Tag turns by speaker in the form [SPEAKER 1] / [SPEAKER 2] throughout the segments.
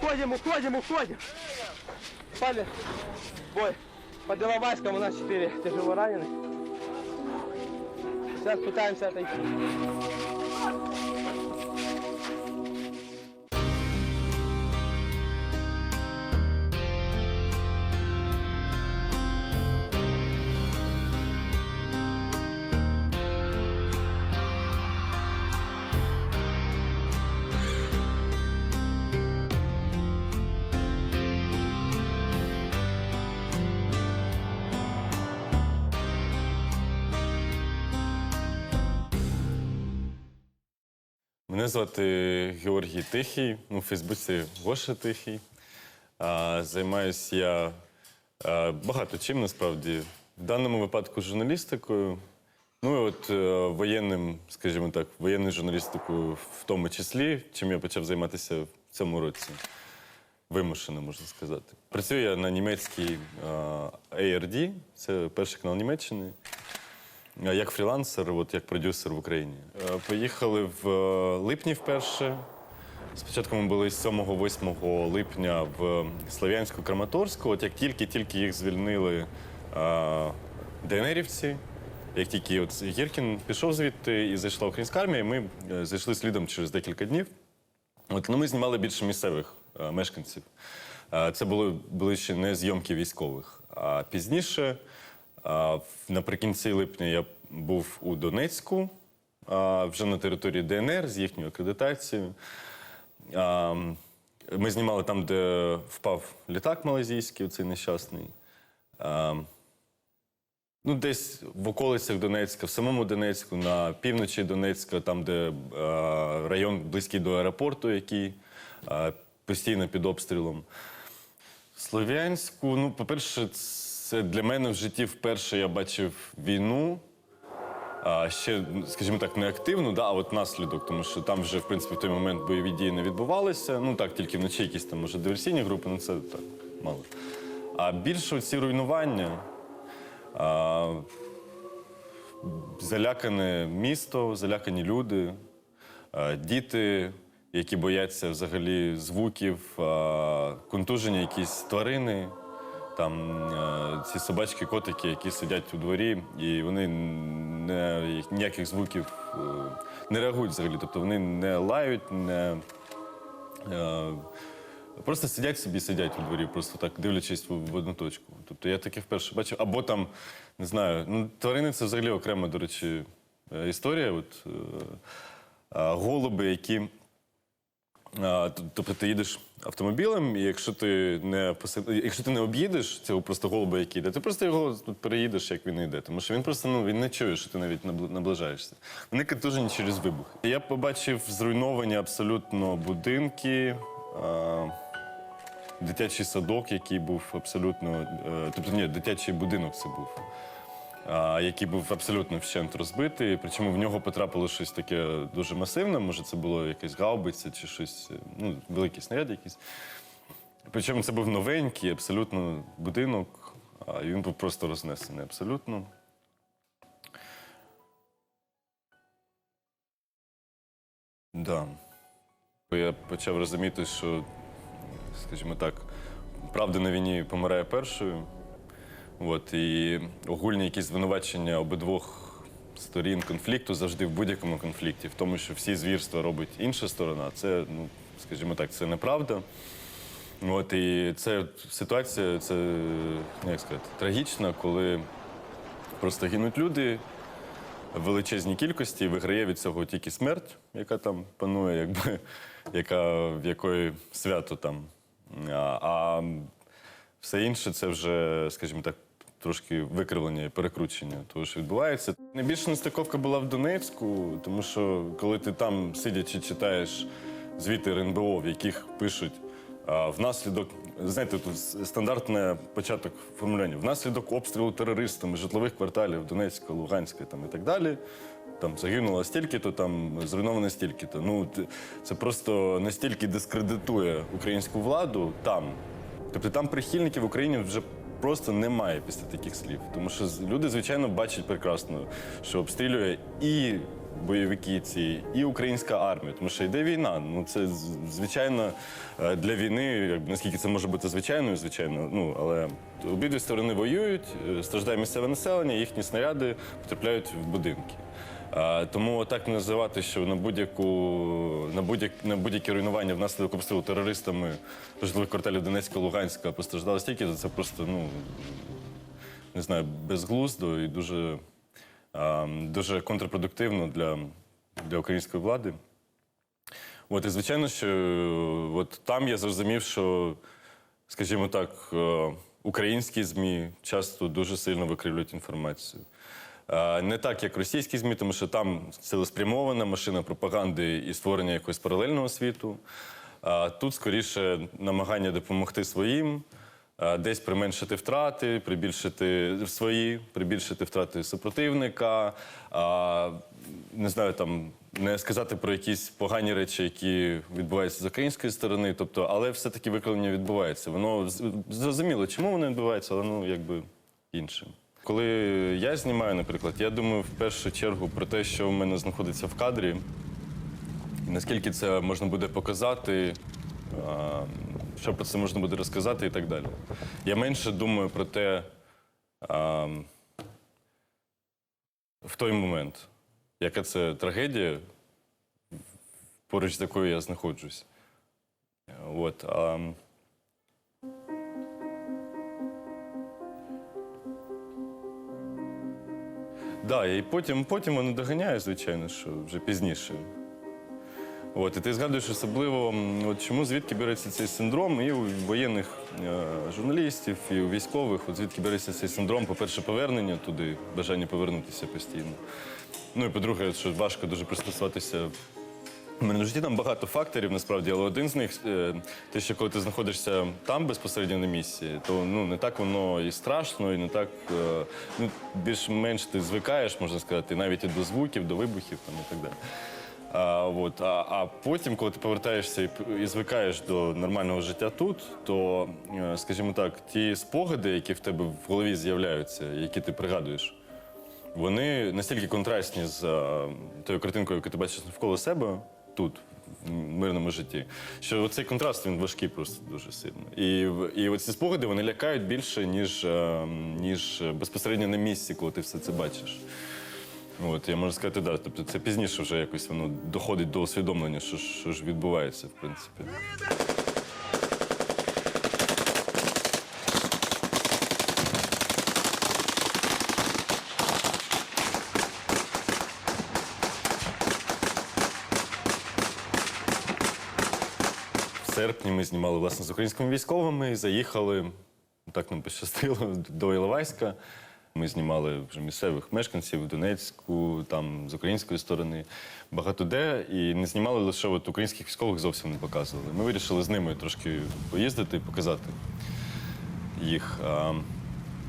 [SPEAKER 1] Уходим, уходим, уходим. Пали. Бой. Под Иловайском у нас 4 тяжело раненых. Сейчас пытаемся отойти.
[SPEAKER 2] Мене звати Георгій Тихий, ну, в Фейсбуці Гоша Тихий. А, займаюся я а, багато чим насправді. В даному випадку журналістикою. Ну і от е, воєнним, скажімо так, воєнною журналістикою в тому числі, чим я почав займатися в цьому році. Вимушено, можна сказати. Працюю я на німецькій е, ARD, це перший канал Німеччини. А Як фрілансер, от як продюсер в Україні. Е, Поїхали в е, липні вперше. Спочатку ми були з 7-8 липня в Слов'янську Краматорську. От як тільки-тільки їх звільнили е, ДНРівці, як тільки от Гіркін пішов звідти і зайшла українська армія, ми е, зайшли слідом через декілька днів. От, ну, ми знімали більше місцевих е, мешканців. Е, це були, були ще не зйомки військових. А пізніше, наприкінці липня, я був у Донецьку, вже на території ДНР з їхньою акредитацією. Ми знімали там, де впав літак малазійський, цей нещасний. Ну, десь в околицях Донецька, в самому Донецьку, на півночі Донецька, там, де район близький до аеропорту, який постійно під обстрілом. Слов'янську, ну, по-перше, це для мене в житті вперше я бачив війну. А ще, скажімо так, не активну, да, а от наслідок, тому що там вже, в принципі, в той момент бойові дії не відбувалися. Ну так, тільки вночі якісь там, може, диверсійні групи, ну це так мало. А більше ці руйнування, а, залякане місто, залякані люди, а, діти, які бояться взагалі звуків, а, контужені якісь тварини. Там е, ці собачки, котики, які сидять у дворі, і вони не, ніяких звуків е, не реагують взагалі. Тобто вони не лають, не е, просто сидять собі, сидять у дворі, просто так дивлячись в, одну точку. Тобто я таке вперше бачив. Або там, не знаю, ну тварини це взагалі окрема, до речі, е, історія. От, е, голуби, які. Т- Тобто ти їдеш автомобілем, і якщо ти не поси- якщо ти не об'їдеш цього просто голуба, який йде, ти просто його переїдеш, як він йде. Тому що він просто ну він не чує, що ти навіть наближаєшся. Вони катужені через вибух. Я побачив зруйновані абсолютно будинки. Дитячий садок, який був абсолютно, е, тобто ні, дитячий будинок це був який був абсолютно вщент розбитий. Причому в нього потрапило щось таке дуже масивне. Може, це було якась гаубиця чи щось, е, ну, великий снаряд якийсь. Причому це був новенький, абсолютно будинок, а він був просто рознесений абсолютно. Да. Я почав розуміти, що, скажімо так, правда на війні помирає першою. От, і огульні якісь звинувачення обидвох сторін конфлікту завжди в будь-якому конфлікті, в тому, що всі звірства робить інша сторона, це, ну, скажімо так, це неправда. От, і це ситуація, це, як сказати, трагічна, коли просто гинуть люди в величезній кількості, і виграє від цього тільки смерть, яка там панує, якби, яка, в якої свято там. А, а все інше це вже, скажімо так, трошки викривлення і перекручення того, що відбувається. Найбільша нестиковка була в Донецьку, тому що коли ти там сидячи читаєш звіти РНБО, в яких пишуть а, внаслідок, знаєте, тут стандартне початок формулювання. Внаслідок обстрілу терористами житлових кварталів Донецька, Луганська там, і так далі. Там загинуло стільки-то, там зруйновано стільки-то. Ну, це просто настільки дискредитує українську владу там. Тобто там прихильників в Україні вже просто немає після таких слів. Тому що люди, звичайно, бачать прекрасно, що обстрілює і бойовики ці, і українська армія, тому що йде війна. Ну це звичайно е, для війни, наскільки це може бути звичайною, звичайно. Ну але обидві сторони воюють, е, страждає місцеве населення, їхні снаряди потрапляють в будинки. Тому так називати, що на будь-яку на будь-як на будь-яке руйнування внаслідок обстрілу терористами житлових кварталів Донецька, Луганська постраждало стільки, то це просто ну не знаю, безглуздо і дуже, дуже контрпродуктивно для, для української влади. От, і звичайно, що от там я зрозумів, що, скажімо так, е, українські ЗМІ часто дуже сильно викривлюють інформацію. Е, Не так, як російські ЗМІ, тому що там цілеспрямована машина пропаганди і створення якогось паралельного світу. А тут скоріше намагання допомогти своїм, десь применшити втрати, прибільшити свої, прибільшити втрати супротивника, не знаю, там не сказати про якісь погані речі, які відбуваються з української сторони. Тобто, але все-таки викривлення відбувається. Воно зрозуміло, чому воно відбувається, але ну якби іншим. Коли я знімаю, наприклад, я думаю в першу чергу про те, що в мене знаходиться в кадрі. І наскільки це можна буде показати, що про це можна буде розказати і так далі. Я менше думаю про те в той момент, яка це трагедія, поруч з якою я знаходжусь. От, Да, і потім, потім воно доганяє, звичайно, що вже пізніше. От, і ти згадуєш особливо, от чому звідки береться цей синдром, і у воєнних е, журналістів, і у військових, от звідки береться цей синдром, по-перше, повернення туди, бажання повернутися постійно. Ну і по-друге, що важко дуже пристосуватися. У мене в житті там багато факторів насправді, але один з них е, те, що коли ти знаходишся там безпосередньо на місці, то ну не так воно і страшно, і не так е, ну більш-менш ти звикаєш, можна сказати, навіть і до звуків, до вибухів там і так далі. А, от, а, а потім, коли ти повертаєшся і, і звикаєш до нормального життя тут, то, е, скажімо так, ті спогади, які в тебе в голові з'являються, які ти пригадуєш, вони настільки контрастні з е, тою картинкою, яку ти бачиш навколо себе тут, в мирному житті, що цей контраст він важкий просто дуже сильно. І, і оці спогади вони лякають більше, ніж, е, ніж безпосередньо на місці, коли ти все це бачиш. От, я можу сказати, да. Тобто це пізніше вже якось воно доходить до усвідомлення, що, що ж відбувається, в принципі. Серпні ми знімали власне з українськими військовими, заїхали, так нам пощастило, до Іловайська. Ми знімали вже місцевих мешканців в Донецьку, там з української сторони, багато де. І не знімали лише от українських військових зовсім не показували. Ми вирішили з ними трошки поїздити і показати їх. А,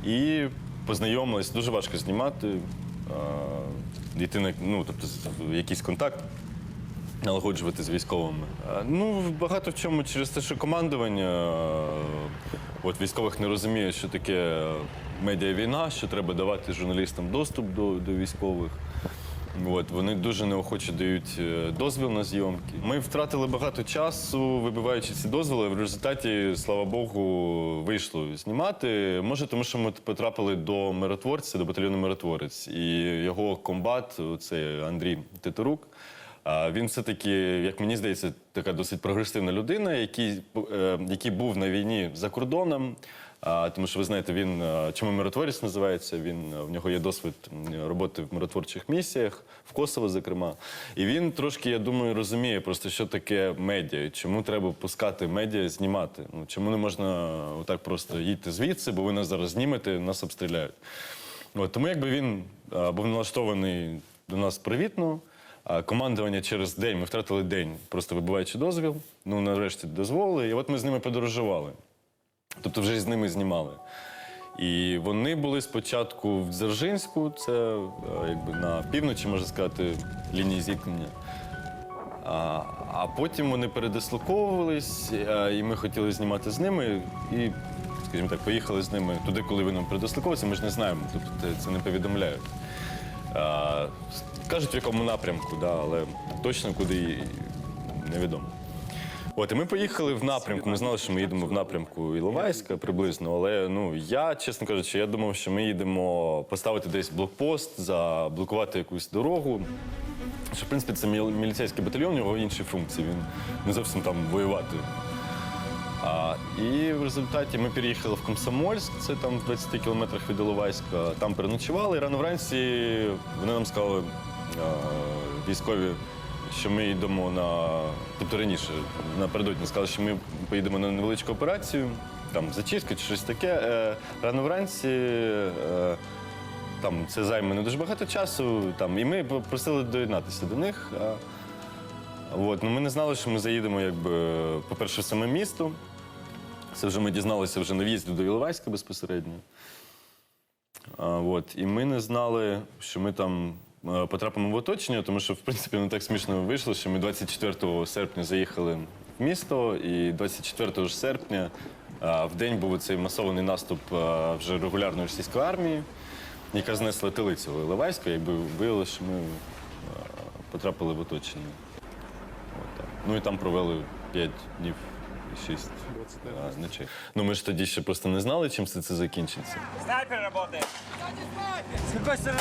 [SPEAKER 2] І познайомились, дуже важко знімати, а, йти на ну, тобто, якийсь контакт налагоджувати з військовими. Ну, багато в чому через те, що командування е, от військових не розуміє, що таке медіавійна, що треба давати журналістам доступ до, до військових. От, вони дуже неохоче дають е, дозвіл на зйомки. Ми втратили багато часу, вибиваючи ці дозволи. В результаті, слава Богу, вийшло знімати. Може, тому що ми потрапили до миротворця, до батальйону миротворець. І його комбат, це Андрій Титорук. Він все-таки, як мені здається, така досить прогресивна людина, який, е, який був на війні за кордоном. Тому що ви знаєте, він е, чому миротворець називається? Він е, в нього є досвід роботи в миротворчих місіях, в Косово, зокрема. І він трошки, я думаю, розуміє просто, що таке медіа, чому треба пускати медіа, знімати. Ну чому не можна отак просто їдьте звідси, бо ви нас зараз знімете, нас обстріляють. От, тому якби він був налаштований до нас привітно. Командування через день, ми втратили день, просто вибиваючи дозвіл. Ну, нарешті дозволили. І от ми з ними подорожували. Тобто вже з ними знімали. І вони були спочатку в Дзержинську, це е, якби на півночі, можна сказати, лінії зіткнення. А, а потім вони передислоковувались, е, і ми хотіли знімати з ними. І, скажімо так, поїхали з ними туди, коли вони передислоковувалися, ми ж не знаємо, тобто це не повідомляють. Кажуть, в якому напрямку, да, але точно куди невідомо. От, і ми поїхали в напрямку. Ми знали, що ми їдемо в напрямку Іловайська приблизно. Але ну я, чесно кажучи, я думав, що ми їдемо поставити десь блокпост, заблокувати якусь дорогу. Що, в принципі, це міл- міліцейський батальйон, у нього інші функції. Він не зовсім там воювати. А, і в результаті ми переїхали в Комсомольськ, це там в 20 кілометрах від Іловайська. Там переночували. І рано вранці вони нам сказали, а, військові, що ми йдемо на. Тобто раніше напередодні сказали, що ми поїдемо на невеличку операцію, там зачистка чи щось таке. Е, рано вранці. Е, там це займе не дуже багато часу. Там, і ми просили доєднатися до них. А, От, ну ми не знали, що ми заїдемо, якби, по-перше, в саме місто. Це вже ми дізналися вже на в'їзді до Іловайська безпосередньо. А, от, і ми не знали, що ми там е, потрапимо в оточення, тому що, в принципі, не так смішно вийшло, що ми 24 серпня заїхали в місто, і 24 ж серпня а, в день був цей масований наступ а, вже регулярної російської армії, яка знесла тилицю Іловайська, якби виявилося, що ми а, потрапили в оточення. От так. Ну і там провели 5 днів і 6 а, ночей. Ну ми ж тоді ще просто не знали, чим все це закінчиться.
[SPEAKER 3] Снайпер роботи! С какой стороны?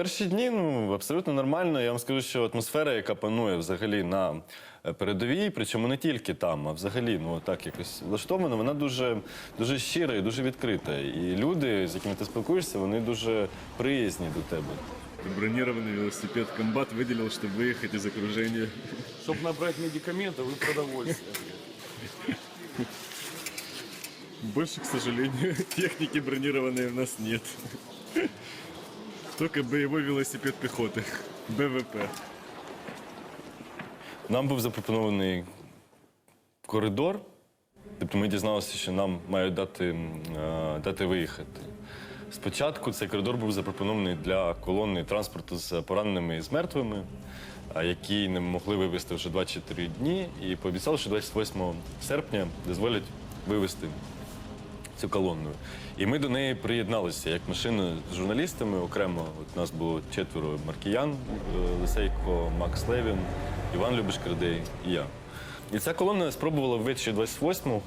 [SPEAKER 2] Перші дні ну абсолютно нормально. Я вам скажу, що атмосфера, яка панує взагалі на е, передовій, причому не тільки там, а взагалі, ну так якось влаштована, вона дуже, дуже щира і дуже відкрита. І люди, з якими ти спілкуєшся, вони дуже приязні до тебе.
[SPEAKER 4] Бронированный велосипед комбат выделил, чтобы выехать из окружения.
[SPEAKER 1] Чтобы набрать медикаментов и продовольствие.
[SPEAKER 4] Больше, к сожалению, техники бронированной у нас нет. Только боевой велосипед пехоты. БВП.
[SPEAKER 2] Нам був запропонований коридор. Тобто ми дізналися, що нам мають дати, е, дати виїхати. Спочатку цей коридор був запропонований для колони транспорту з пораненими і з мертвими, які не могли вивезти вже 24 дні, і пообіцяли, що 28 серпня дозволять вивезти цю колонну. І ми до неї приєдналися як машина з журналістами окремо. От нас було четверо Маркіян е, Лисейко, Макс Левін, Іван Любешкардей і я. І ця колона спробувала ввечері 28-го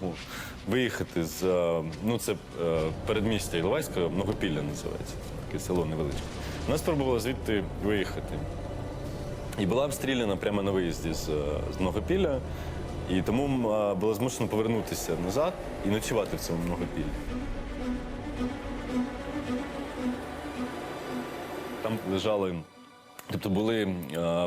[SPEAKER 2] виїхати з е, ну це е, передмістя Іловайська, Многопілля називається, таке село невеличке. Вона спробувала звідти виїхати. І була обстріляна прямо на виїзді з, з Многопілля. І тому була змушена повернутися назад і ночувати в цьому Многопіллі. Там лежали, тобто були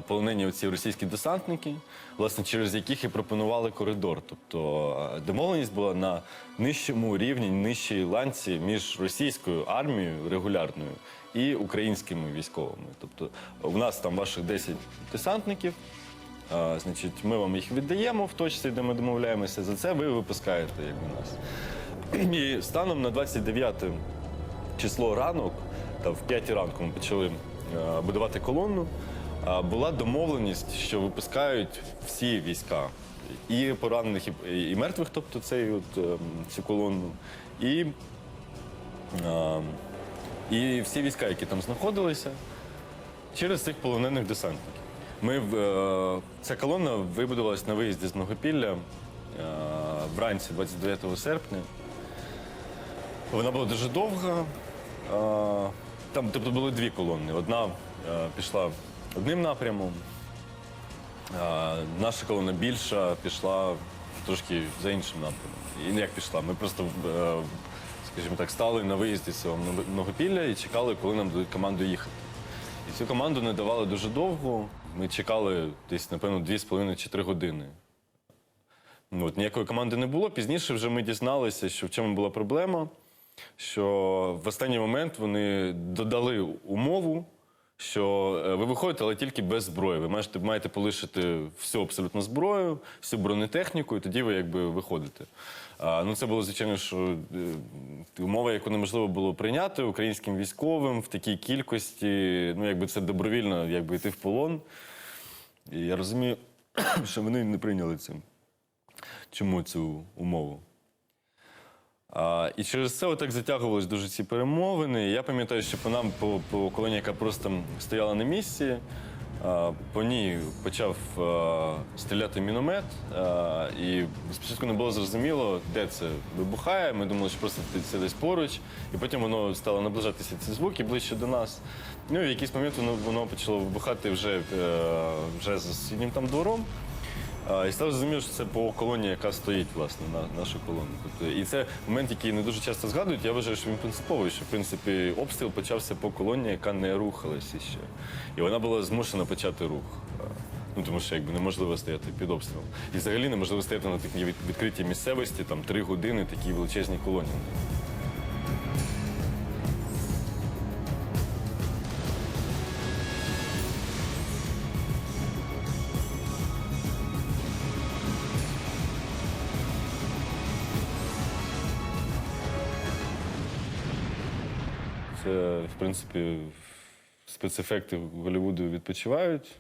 [SPEAKER 2] полонені оці російські десантники, власне, через яких і пропонували коридор. Тобто домовленість була на нижчому рівні, нижчій ланці між російською армією регулярною і українськими військовими. Тобто, у нас там ваших 10 десантників. Значить, ми вам їх віддаємо в точці, де ми домовляємося. За це ви випускаєте якби нас. І станом на 29 число ранок, та в 5 ранку ми почали е, будувати колонну. Була домовленість, що випускають всі війська. І поранених, і, мертвих, тобто цей от, ем, цю колонну, і, е, і всі війська, які там знаходилися, через цих полонених десантників. Ми, е, ця колона вибудувалась на виїзді з Многопілля е, вранці 29 серпня. Вона була дуже довга. Е, Там тобто були дві колони. Одна е, пішла одним напрямом, а наша колона більша пішла трошки за іншим напрямом. І не як пішла. Ми просто, е, скажімо так, стали на виїзді з цього Много- Многопілля і чекали, коли нам дадуть команду їхати. І цю команду не давали дуже довго. Ми чекали десь, напевно, 2,5 чи 3 години. Ну, От, ніякої команди не було. Пізніше вже ми дізналися, що в чому була проблема. що в останній момент вони додали умову, що е, ви виходите, але тільки без зброї. Ви маєте, маєте полишити всю абсолютно зброю, всю бронетехніку, і тоді ви якби виходите. А, ну, це було, звичайно, що е, умова, яку неможливо було прийняти українським військовим в такій кількості. Ну, якби це добровільно, якби йти в полон. І я розумію, що вони не прийняли цю. Чому цю умову? А, і через це отак затягувались дуже ці перемовини. Я пам'ятаю, що по нам, по, по колоні, яка просто стояла на місці, а, по ній почав а, стріляти міномет. А, і спочатку не було зрозуміло, де це вибухає. Ми думали, що просто це десь поруч. І потім воно стало наближатися ці звуки ближче до нас. Ну і в якийсь момент воно, воно почало вибухати вже, е, вже за сусіднім там двором. І став зрозуміло, що це по колоні, яка стоїть, власне, на нашу колону. Тобто, і це момент, який не дуже часто згадують. Я вважаю, що він принциповий, що в принципі обстріл почався по колоні, яка не рухалася ще. І вона була змушена почати рух. Ну, тому що якби неможливо стояти під обстрілом. І взагалі неможливо стояти на такій відкритій місцевості, там три години, такій величезній колоні. Принципі, спецефекти Голлівуду відпочивають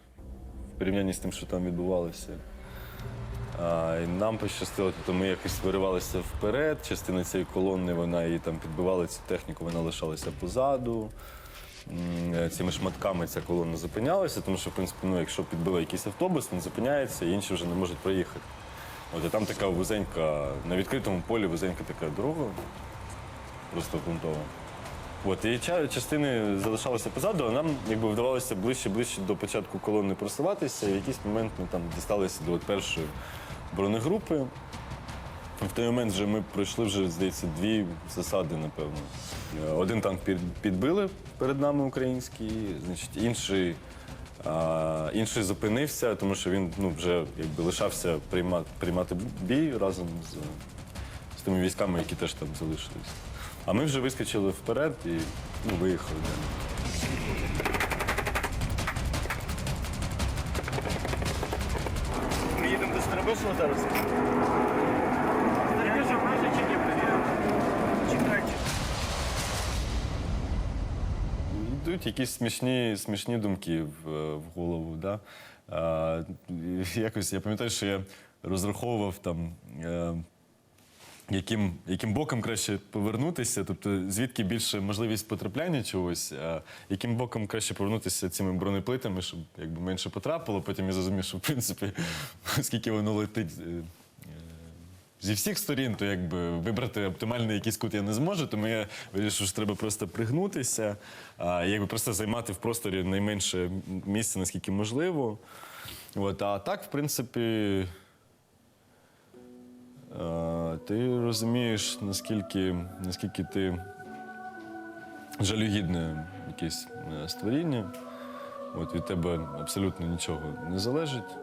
[SPEAKER 2] в порівнянні з тим, що там відбувалося. А, і нам пощастило, тобто ми якось виривалися вперед. Частина цієї колони вона її там підбивала цю техніку, вона лишалася позаду. Е, Цими шматками ця колона зупинялася, тому що, в принципі, ну, якщо підбив якийсь автобус, він зупиняється, і інші вже не можуть проїхати. От і там така вузенька, на відкритому полі вузенька така дорога, просто грунтова. От, і частини залишалися позаду, а нам якби вдавалося ближче ближче до початку колони просуватися. І в якийсь момент ми там дісталися до от першої бронегрупи. В той момент вже ми пройшли вже, здається, дві засади, напевно. Е, Один танк підбили перед нами український, значить, інший, а, інший зупинився, тому що він ну, вже якби, лишався приймати, приймати бій разом з, з тими військами, які теж там залишились. А ми вже вискочили вперед і ну, виїхали.
[SPEAKER 1] Ми їдемо до Старобишного зараз.
[SPEAKER 3] Перевірте, прошу чи ні. Чекайте.
[SPEAKER 2] Йдуть якісь смішні, смішні думки в, в голову. Да? А, якось я пам'ятаю, що я розраховував там. Яким, яким боком краще повернутися, тобто звідки більше можливість потрапляння чогось, а яким боком краще повернутися цими бронеплитами, щоб якби менше потрапило. Потім я зрозумів, що в принципі, оскільки воно летить е, е, зі всіх сторін, то якби вибрати оптимальний якийсь кут я не зможу, тому я вирішив, що треба просто пригнутися, а якби просто займати в просторі найменше місця, наскільки можливо. От, а так, в принципі. Е, Ти розумієш, наскільки, наскільки ти жалюгідне якесь е, створіння. От від тебе абсолютно нічого не залежить.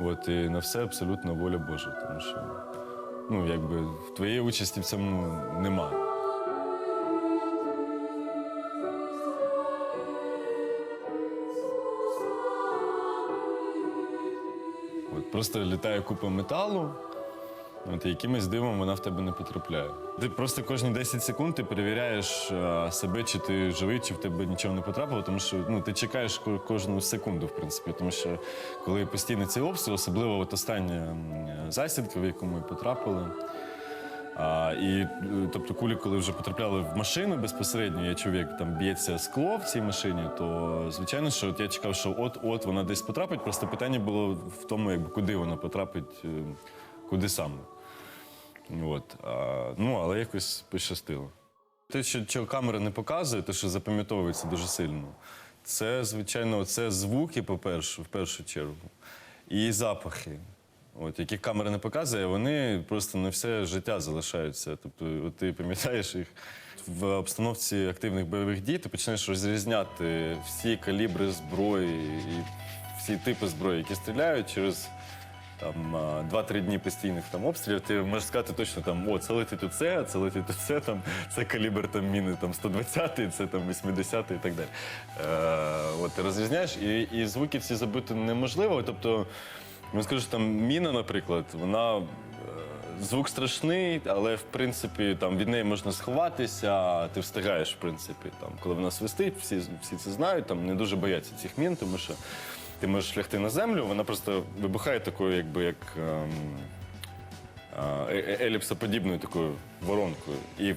[SPEAKER 2] От, і на все абсолютно воля Божа. Тому що ну, якби, в твоєї участі в цьому немає. Просто літає купа металу, от, якимось дивом вона в тебе не потрапляє. Ти просто кожні 10 секунд ти перевіряєш е, себе, чи ти живий, чи в тебе нічого не потрапило, тому що ну, ти чекаєш кожну секунду, в принципі. Тому що коли постійно цей обстріл, особливо от остання засідка, в яку ми потрапили. А, і е, тобто кулі, коли вже потрапляли в машину безпосередньо, я чув, як там б'ється скло в цій машині, то звичайно, що от я чекав, що от-от вона десь потрапить. Просто питання було в тому, якби куди вона потрапить, е, куди саме. От. А, ну, але якось пощастило. Те, що, що камера не показує, те, що запам'ятовується дуже сильно, це, звичайно, це звуки, по-перше, в першу чергу, і запахи. От, які камера не показує, вони просто на все життя залишаються. Тобто, от ти пам'ятаєш їх в обстановці активних бойових дій, ти починаєш розрізняти всі калібри зброї і всі типи зброї, які стріляють через там а, 2-3 дні постійних там обстрілів, ти можеш сказати точно там, о, це летить тут це, летить тут це, там, це калібр там міни там 120, це там 80 і так далі. Е, от ти розрізняєш, і, і звуки ці забити неможливо. Тобто, ну скажу, там міна, наприклад, вона. е, Звук страшний, але в принципі там від неї можна сховатися, ти встигаєш, в принципі, там, коли вона свистить, всі, всі це знають, там не дуже бояться цих мін, тому що ти можеш лягти на землю, вона просто вибухає такою, якби як ем, е- е- еліпсоподібною такою воронкою. І в-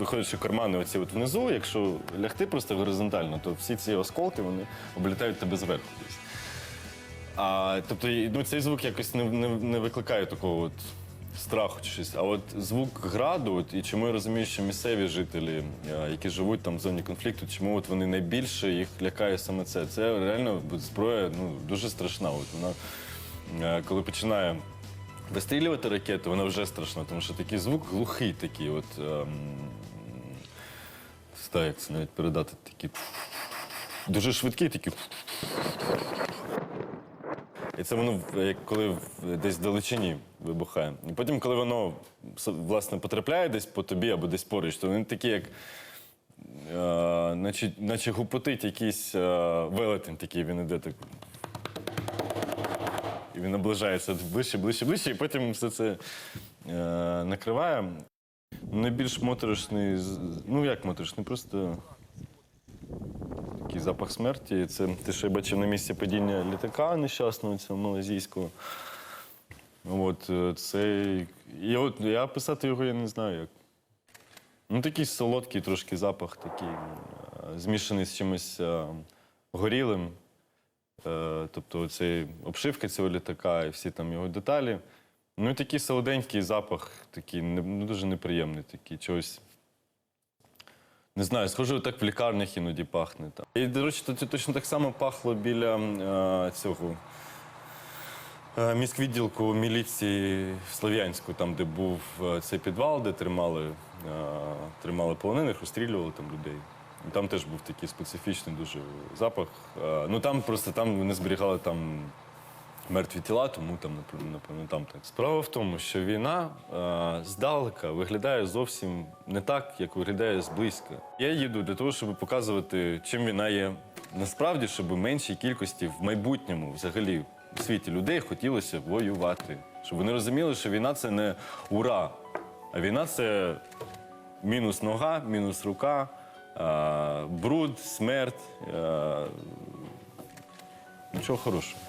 [SPEAKER 2] в- кармани оці от внизу, якщо лягти просто горизонтально, то всі ці осколки вони облітають тебе зверху. А, тобто, ну, цей звук якось не, не, не викликає такого от страху чи щось. А от звук граду, от, і чому я розумію, що місцеві жителі, е, які живуть там в зоні конфлікту, чому от вони найбільше їх лякає саме це. Це реально зброя ну, дуже страшна. От вона, е, коли починає вистрілювати ракету, вона вже страшна, тому що такий звук глухий такий. От, ем, як це навіть передати такий. Дуже швидкий такий. І це воно як коли в- десь вдалечині вибухає. І потім, коли воно власне потрапляє десь по тобі або десь поруч, то він такий, як. Е, наче, наче гупотить якийсь е, велетень такий, він іде так. І він наближається ближче, ближче, ближче, і потім все це е, накриває. Найбільш моторошний, ну як моторошний, просто такий запах смерті. Це що я бачив на місці падіння літака нещасного, цього малазійського. От е, це. І от я писати його я не знаю як. Ну, такий солодкий трошки запах, такий, е, змішаний з чимось е, горілим. Е, Тобто оцей обшивка цього літака і всі там його деталі. Ну і такий солоденький запах, такий не, ну, дуже неприємний, такий чогось. Не знаю, схоже, так в лікарнях іноді пахне. Там. І, до речі, тут точно так само пахло біля е, цього міськвідділку міліції в Слов'янську, там, де був е, цей підвал, де тримали, е, тримали полонених, розстрілювали там людей. Там теж був такий специфічний дуже запах. Е, ну там просто там вони зберігали там мертві тіла, тому там, напевно, там так. Справа в тому, що війна е, здалека виглядає зовсім не так, як виглядає зблизька. Я їду для того, щоб показувати, чим війна є насправді, щоб меншій кількості в майбутньому взагалі у світі людей хотілося воювати. Щоб вони розуміли, що війна це не ура, а війна це мінус нога, мінус рука, е, бруд, смерть. Е, нічого хорошого.